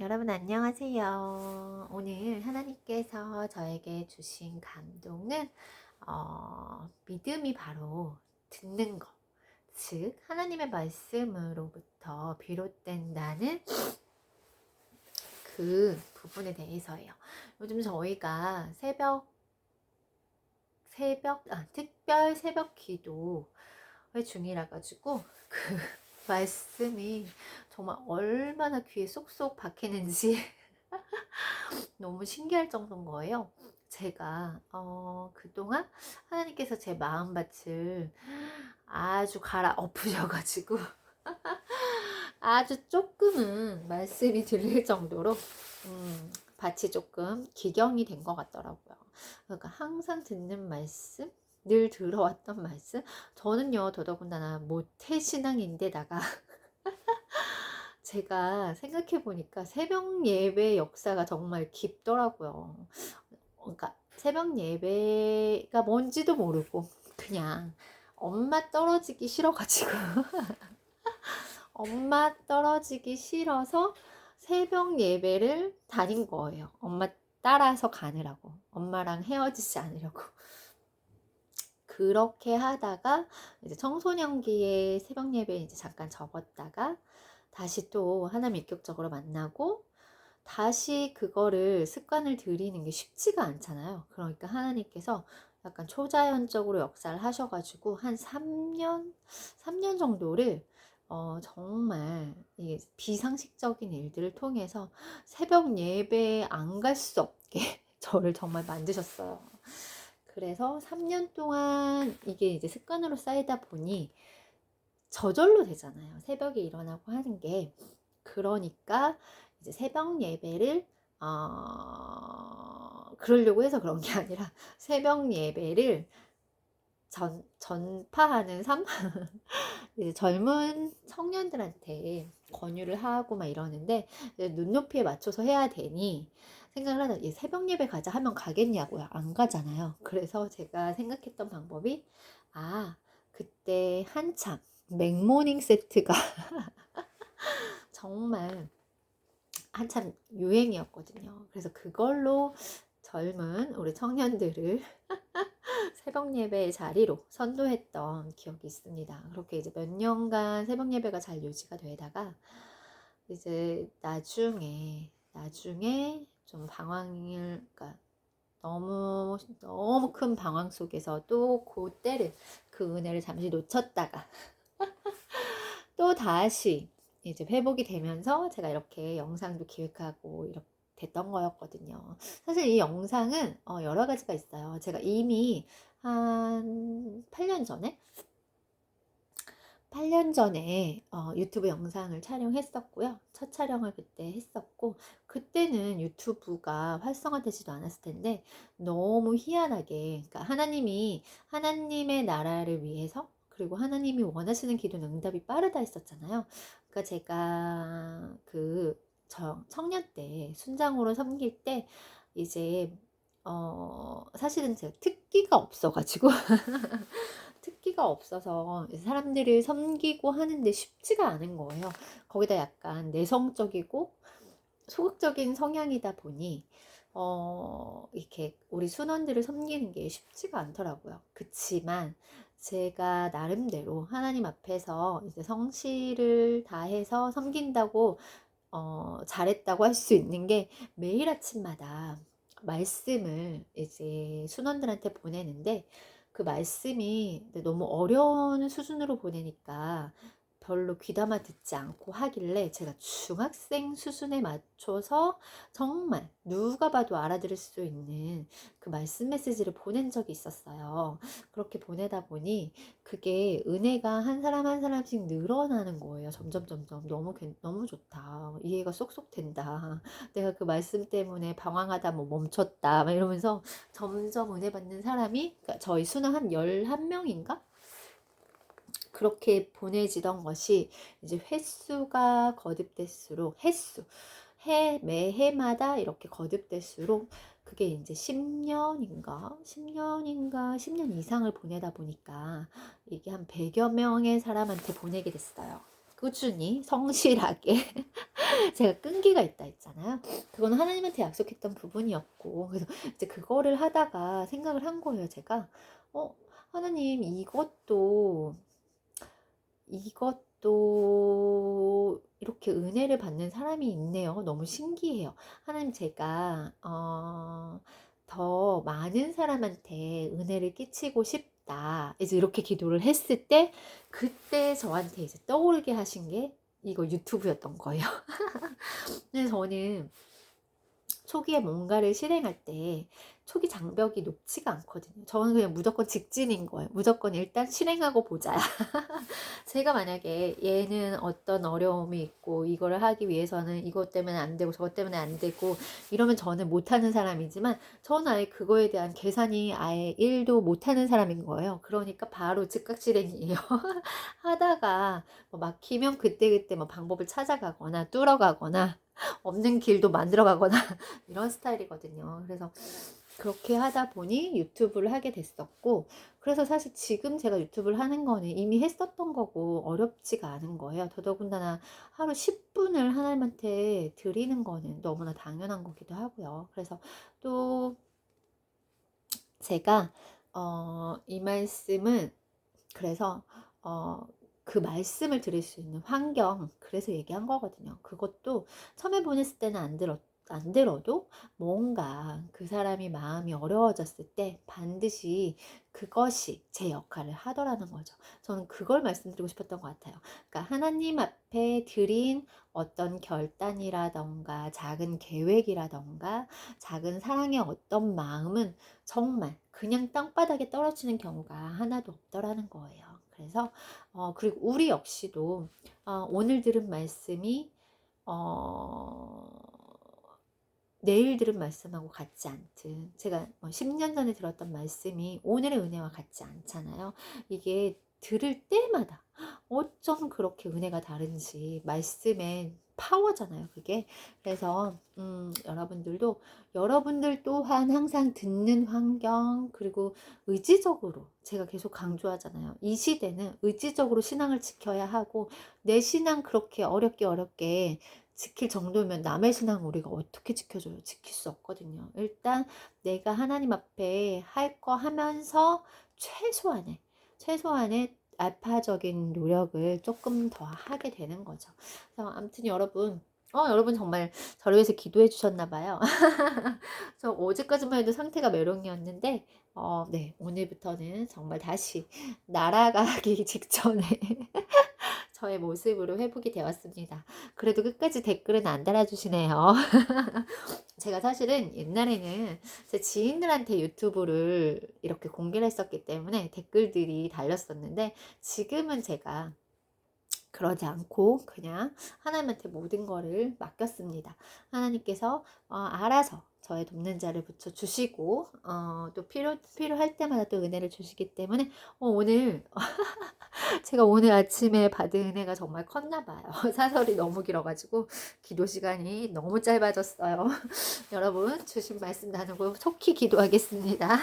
여러분 안녕하세요. 오늘 하나님께서 저에게 주신 감동은 어, 믿음이 바로 듣는 것, 즉 하나님의 말씀으로부터 비롯된다는 그 부분에 대해서예요. 요즘 저희가 새벽 새벽 아, 특별 새벽 기도의 중이라 가지고 그 말씀이 정말 얼마나 귀에 쏙쏙 박히는지 너무 신기할 정도인 거예요. 제가 어, 그동안 하나님께서 제 마음밭을 아주 갈아 엎으셔가지고 아주 조금은 말씀이 들릴 정도로 음, 밭이 조금 기경이 된 것 같더라고요. 그러니까 항상 듣는 말씀, 늘 들어왔던 말씀. 저는요, 더더군다나 모태 신앙인데다가 제가 생각해 보니까 새벽 예배 역사가 정말 깊더라고요. 그러니까 새벽 예배가 뭔지도 모르고 그냥 엄마 떨어지기 싫어가지고 엄마 떨어지기 싫어서 새벽 예배를 다닌 거예요. 엄마 따라서 가느라고 엄마랑 헤어지지 않으려고 그렇게 하다가 이제 청소년기에 새벽 예배 이제 잠깐 접었다가 다시 또 하나님 인격적으로 만나고 다시 그거를 습관을 들이는 게 쉽지가 않잖아요. 그러니까 하나님께서 약간 초자연적으로 역사를 하셔가지고 한 3년, 3년 정도를 어, 정말 이 비상식적인 일들을 통해서 새벽 예배에 안 갈 수 없게 저를 정말 만드셨어요. 그래서 3년 동안 이게 이제 습관으로 쌓이다 보니 저절로 되잖아요. 새벽에 일어나고 하는 게. 그러니까 이제 새벽 예배를 어, 그러려고 해서 그런 게 아니라 새벽 예배를 전, 전파하는 삶? 젊은 청년들한테 권유를 하고 막 이러는데 눈높이에 맞춰서 해야 되니 생각을 하다 이 새벽 예배 가자 하면 가겠냐고요. 안 가잖아요. 그래서 제가 생각했던 방법이 아, 그때 한참 맥모닝 세트가 정말 한참 유행이었거든요. 그래서 그걸로 젊은 우리 청년들을 새벽 예배의 자리로 선도했던 기억이 있습니다. 그렇게 이제 몇 년간 새벽 예배가 잘 유지가 되다가 이제 나중에 나중에 좀 방황을 그러니까 너무 너무 큰 방황 속에서 또 그때를 그 은혜를 잠시 놓쳤다가 또 다시 이제 회복이 되면서 제가 이렇게 영상도 기획하고 이렇게 됐던 거였거든요. 사실 이 영상은 어, 여러 가지가 있어요. 제가 이미 한 8년 전에 8년 전에 어, 유튜브 영상을 촬영했었고요. 첫 촬영을 그때 했었고, 그때는 유튜브가 활성화되지도 않았을 텐데, 너무 희한하게, 그러니까 하나님이, 하나님의 나라를 위해서, 그리고 하나님이 원하시는 기도는 응답이 빠르다 했었잖아요. 그러니까 제가 그 청년 때, 순장으로 섬길 때, 이제, 어, 사실은 제가 특기가 없어가지고, 특기가 없어서 사람들을 섬기고 하는데 쉽지가 않은 거예요. 거기다 약간 내성적이고 소극적인 성향이다 보니 어, 이렇게 우리 순원들을 섬기는 게 쉽지가 않더라고요. 그치만 제가 나름대로 하나님 앞에서 이제 성실을 다해서 섬긴다고 어, 잘했다고 할 수 있는 게 매일 아침마다 말씀을 이제 순원들한테 보내는데 그 말씀이 너무 어려운 수준으로 보내니까 별로 귀담아 듣지 않고 하길래 제가 중학생 수준에 맞춰서 정말 누가 봐도 알아들을 수 있는 그 말씀 메시지를 보낸 적이 있었어요. 그렇게 보내다 보니 그게 은혜가 한 사람 한 사람씩 늘어나는 거예요. 점점 점점 너무 너무 좋다. 이해가 쏙쏙 된다. 내가 그 말씀 때문에 방황하다 뭐 멈췄다. 막 이러면서 점점 은혜 받는 사람이 그러니까 저희 수능 한 11명인가? 그렇게 보내지던 것이 이제 횟수가 거듭될수록 횟수 해 매 해마다 이렇게 거듭될수록 그게 이제 10년인가 10년인가 10년 이상을 보내다 보니까 이게 한 100여 명의 사람한테 보내게 됐어요. 꾸준히 성실하게 제가 끈기가 있다 했잖아요. 그건 하나님한테 약속했던 부분이었고 그래서 이제 그거를 하다가 생각을 한 거예요. 제가 어 하나님 이것도 이것도 이렇게 은혜를 받는 사람이 있네요. 너무 신기해요. 하나님 제가 어, 더 많은 사람한테 은혜를 끼치고 싶다. 이제 이렇게 기도를 했을 때 그때 저한테 이제 떠오르게 하신 게 이거 유튜브였던 거예요. 그래서 저는 초기에 뭔가를 실행할 때 초기 장벽이 높지가 않거든요. 저는 그냥 무조건 직진인 거예요. 무조건 일단 실행하고 보자. 제가 만약에 얘는 어떤 어려움이 있고 이거를 하기 위해서는 이것 때문에 안 되고 저것 때문에 안 되고 이러면 저는 못하는 사람이지만 저는 아예 그거에 대한 계산이 아예 1도 못하는 사람인 거예요. 그러니까 바로 즉각 실행이에요. 하다가 뭐 막히면 그때그때 뭐 방법을 찾아가거나 뚫어가거나 없는 길도 만들어 가거나 이런 스타일이거든요. 그래서 그렇게 하다 보니 유튜브를 하게 됐었고, 그래서 사실 지금 제가 유튜브를 하는 거는 이미 했었던 거고 어렵지가 않은 거예요. 더더군다나 하루 10분을 하나님한테 드리는 거는 너무나 당연한 거기도 하고요. 그래서 또 제가 어, 이 말씀은 그래서 어, 그 말씀을 들을 수 있는 환경, 그래서 얘기한 거거든요. 그것도 처음에 보냈을 때는 안 들었, 안 들어도 뭔가 그 사람이 마음이 어려워졌을 때 반드시 그것이 제 역할을 하더라는 거죠. 저는 그걸 말씀드리고 싶었던 것 같아요. 그러니까 하나님 앞에 드린 어떤 결단이라던가 작은 계획이라던가 작은 사랑의 어떤 마음은 정말 그냥 땅바닥에 떨어지는 경우가 하나도 없더라는 거예요. 그래서 어, 그리고 우리 역시도 어, 오늘 들은 말씀이 어, 내일 들은 말씀하고 같지 않든 제가 뭐 10년 전에 들었던 말씀이 오늘의 은혜와 같지 않잖아요. 이게 들을 때마다 어쩜 그렇게 은혜가 다른지 말씀에 파워잖아요, 그게. 그래서 음, 여러분들도 여러분들 또한 항상 듣는 환경 그리고 의지적으로 제가 계속 강조하잖아요. 이 시대는 의지적으로 신앙을 지켜야 하고 내 신앙 그렇게 어렵게 어렵게 지킬 정도면 남의 신앙 우리가 어떻게 지켜줘요? 지킬 수 없거든요. 일단 내가 하나님 앞에 할 거 하면서 최소한의 최소한의 알파적인 노력을 조금 더 하게 되는 거죠. 그래서 아무튼 여러분, 어, 여러분 정말 저를 위해서 기도해 주셨나 봐요. 저 어제까지만 해도 상태가 메롱이었는데, 어, 네, 오늘부터는 정말 다시 날아가기 직전에 저의 모습으로 회복이 되었습니다. 그래도 끝까지 댓글은 안 달아주시네요. 제가 사실은 옛날에는 제 지인들한테 유튜브를 이렇게 공개를 했었기 때문에 댓글들이 달렸었는데 지금은 제가 그러지 않고 그냥 하나님한테 모든 거를 맡겼습니다. 하나님께서 어, 알아서 저의 돕는 자를 붙여 주시고 어, 또 필요 필요할 때마다 또 은혜를 주시기 때문에 어, 오늘 제가 오늘 아침에 받은 은혜가 정말 컸나 봐요. 사설이 너무 길어가지고 기도 시간이 너무 짧아졌어요. 여러분 주신 말씀 나누고 속히 기도하겠습니다.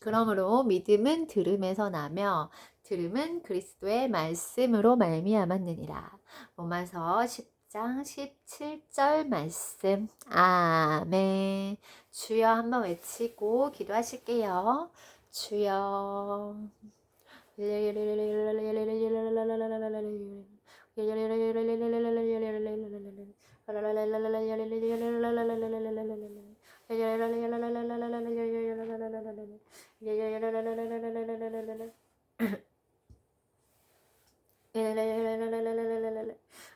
그러므로 믿음은 들음에서 나며 들음은 그리스도의 말씀으로 말미암았느니라. 로마서 10 1장 17절 말씀. 아멘. 주여 한번 외치고 기도하실게요. 주여.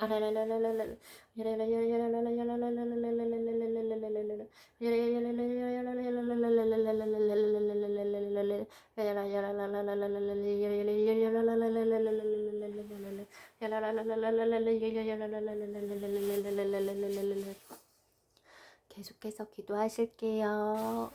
அடையாளம் 계속해서 기도하실게요.